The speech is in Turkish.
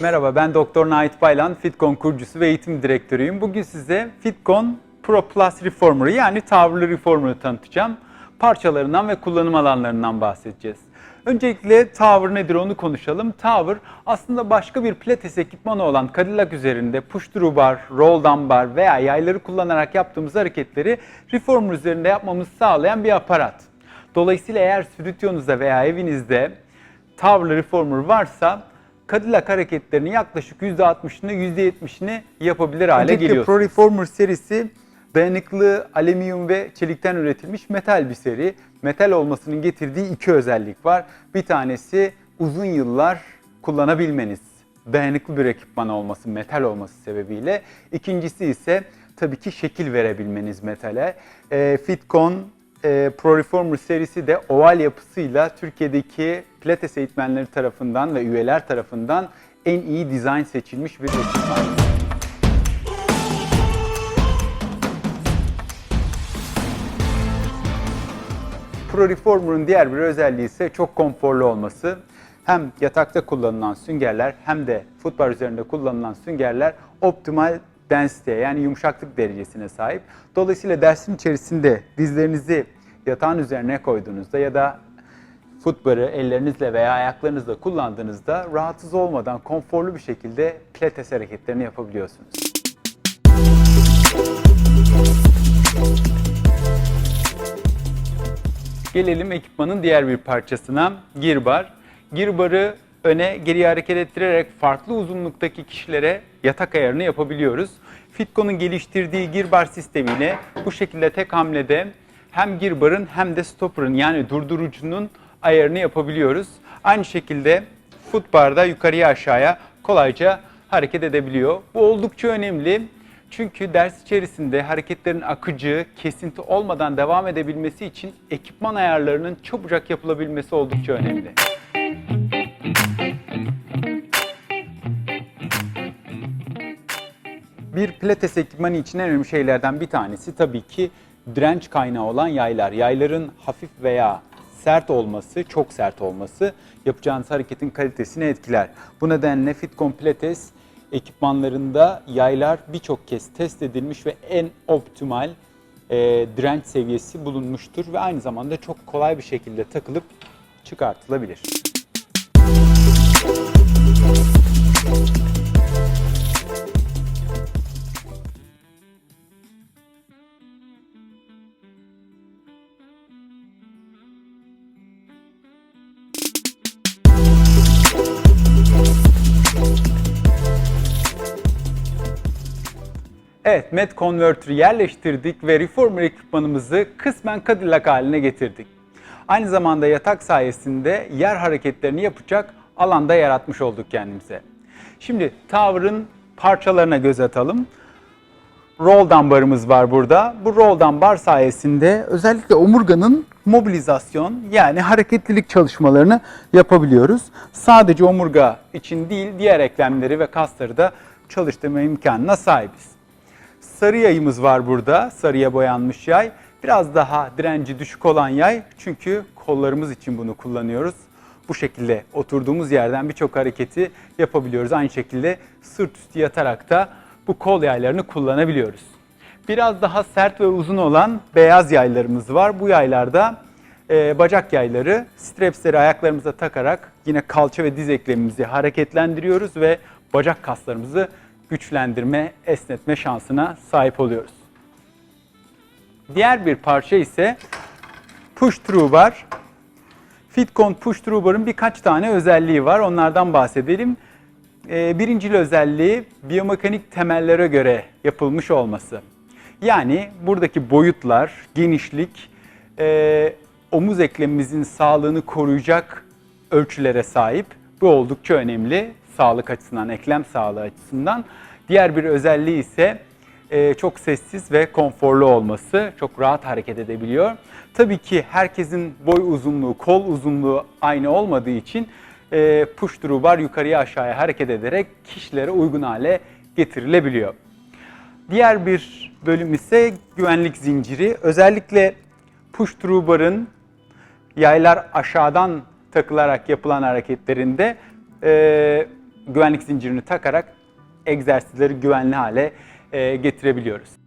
Merhaba ben Doktor Nait Baylan, Fitcon kurucusu ve eğitim direktörüyüm. Bugün size Fitcon Pro Plus Reformer'ı yani tavrlı reformer'ı tanıtacağım. Parçalarından ve kullanım alanlarından bahsedeceğiz. Öncelikle Tower nedir onu konuşalım. Tower aslında başka bir pilates ekipmanı olan Cadillac üzerinde push through bar, roll down bar veya yayları kullanarak yaptığımız hareketleri reformer üzerinde yapmamızı sağlayan bir aparat. Dolayısıyla eğer stüdyonuzda veya evinizde Tower Reformer varsa Cadillac hareketlerinin yaklaşık %60'ını %70'ini yapabilir hale Öncelikle geliyorsunuz. Pro Reformer serisi dayanıklı alüminyum ve çelikten üretilmiş metal bir seri. Metal olmasının getirdiği iki özellik var. Bir tanesi uzun yıllar kullanabilmeniz. Dayanıklı bir ekipman olması, metal olması sebebiyle. İkincisi ise tabii ki şekil verebilmeniz metale. Ee, Fitcon e, Pro Reformer serisi de oval yapısıyla Türkiye'deki pilates eğitmenleri tarafından ve üyeler tarafından en iyi dizayn seçilmiş bir ekipman. Pro Reformer'ın diğer bir özelliği ise çok konforlu olması. Hem yatakta kullanılan süngerler hem de footbar üzerinde kullanılan süngerler optimal densiteye yani yumuşaklık derecesine sahip. Dolayısıyla dersin içerisinde dizlerinizi yatağın üzerine koyduğunuzda ya da footbar'ı ellerinizle veya ayaklarınızla kullandığınızda rahatsız olmadan konforlu bir şekilde pilates hareketlerini yapabiliyorsunuz. Gelelim ekipmanın diğer bir parçasına, girbar. Girbarı öne geriye hareket ettirerek farklı uzunluktaki kişilere yatak ayarını yapabiliyoruz. Fitco'nun geliştirdiği girbar sistemiyle bu şekilde tek hamlede hem girbarın hem de stopper'ın yani durdurucunun ayarını yapabiliyoruz. Aynı şekilde footbarda yukarıya aşağıya kolayca hareket edebiliyor. Bu oldukça önemli. Çünkü ders içerisinde hareketlerin akıcı, kesinti olmadan devam edebilmesi için ekipman ayarlarının çabucak yapılabilmesi oldukça önemli. Bir pilates ekipmanı için en önemli şeylerden bir tanesi tabii ki direnç kaynağı olan yaylar. Yayların hafif veya sert olması, çok sert olması yapacağınız hareketin kalitesini etkiler. Bu nedenle Fitcon Pilates ekipmanlarında yaylar birçok kez test edilmiş ve en optimal e, direnç seviyesi bulunmuştur ve aynı zamanda çok kolay bir şekilde takılıp çıkartılabilir. Evet, Met Converter'ı yerleştirdik ve Reformer ekipmanımızı kısmen Cadillac haline getirdik. Aynı zamanda yatak sayesinde yer hareketlerini yapacak alanda yaratmış olduk kendimize. Şimdi Tower'ın parçalarına göz atalım. Roll barımız var burada. Bu roll bar sayesinde özellikle omurganın mobilizasyon yani hareketlilik çalışmalarını yapabiliyoruz. Sadece omurga için değil diğer eklemleri ve kasları da çalıştırma imkanına sahibiz. Sarı yayımız var burada. Sarıya boyanmış yay. Biraz daha direnci düşük olan yay. Çünkü kollarımız için bunu kullanıyoruz. Bu şekilde oturduğumuz yerden birçok hareketi yapabiliyoruz. Aynı şekilde sırt üstü yatarak da bu kol yaylarını kullanabiliyoruz. Biraz daha sert ve uzun olan beyaz yaylarımız var. Bu yaylarda e, bacak yayları strapsleri ayaklarımıza takarak yine kalça ve diz eklemimizi hareketlendiriyoruz ve bacak kaslarımızı güçlendirme, esnetme şansına sahip oluyoruz. Diğer bir parça ise push through bar. Fitcon push through bar'ın birkaç tane özelliği var. Onlardan bahsedelim. Ee, birincil özelliği biyomekanik temellere göre yapılmış olması. Yani buradaki boyutlar, genişlik, e, omuz eklemimizin sağlığını koruyacak ölçülere sahip. Bu oldukça önemli sağlık açısından, eklem sağlığı açısından. Diğer bir özelliği ise e, çok sessiz ve konforlu olması. Çok rahat hareket edebiliyor. Tabii ki herkesin boy uzunluğu, kol uzunluğu aynı olmadığı için e, push through bar yukarıya aşağıya hareket ederek kişilere uygun hale getirilebiliyor. Diğer bir bölüm ise güvenlik zinciri. Özellikle push through barın yaylar aşağıdan takılarak yapılan hareketlerinde e, güvenlik zincirini takarak egzersizleri güvenli hale e, getirebiliyoruz.